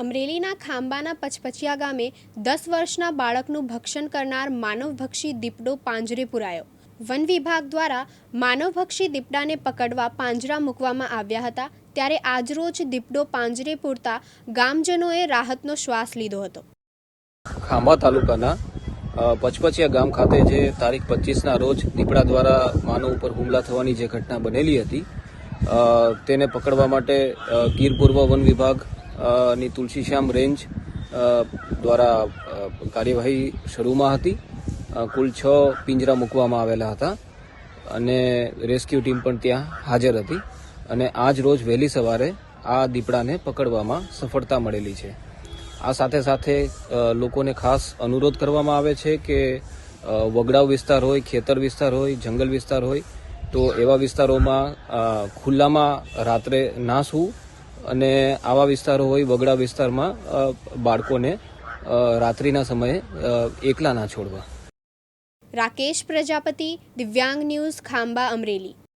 અમરેલીના ખાંબાના પચપચિયા ગામે દસ વર્ષના બાળકનું ભક્ષણ કરનાર માનવભક્ષી દીપડો પાંજરે પુરાયો. વન વિભાગ દ્વારા માનવભક્ષી દીપડાને પકડવા પાંજરા મૂકવામાં આવ્યા હતા, ત્યારે આજરોજ દીપડો પાંજરે પૂરતા ગામજનોએ રાહતનો શ્વાસ લીધો હતો. ખાંભા તાલુકાના પચપચિયા ગામ ખાતે જે તારીખ પચીસના રોજ દીપડા દ્વારા માનવ ઉપર હુમલા થવાની જે ઘટના બનેલી હતી તેને પકડવા માટે ગીર પૂર્વ વન વિભાગ ની તુલસીશ્યામ રેન્જ દ્વારા કાર્યવાહી શરૂમાં હતી. કુલ છ પિંજરા મૂકવામાં આવેલા હતા અને રેસ્ક્યુ ટીમ પણ ત્યાં હાજર હતી. અને આજ રોજ વહેલી સવારે આ દીપડાને પકડવામાં સફળતા મળેલી છે. આ સાથે સાથે લોકોને ખાસ અનુરોધ કરવામાં આવે છે કે વગડાવ વિસ્તાર હોય, ખેતર વિસ્તાર હોય, જંગલ વિસ્તાર હોય, તો એવા વિસ્તારોમાં ખુલ્લામાં રાત્રે ના સૂવું. અને આવા વિસ્તારો હોય વગડા વિસ્તારમાં બાળકોને રાત્રિના સમયે એકલા ના છોડવા. રાકેશ પ્રજાપતિ, દિવ્યાંગ ન્યૂઝ ખાંબા અમરેલી.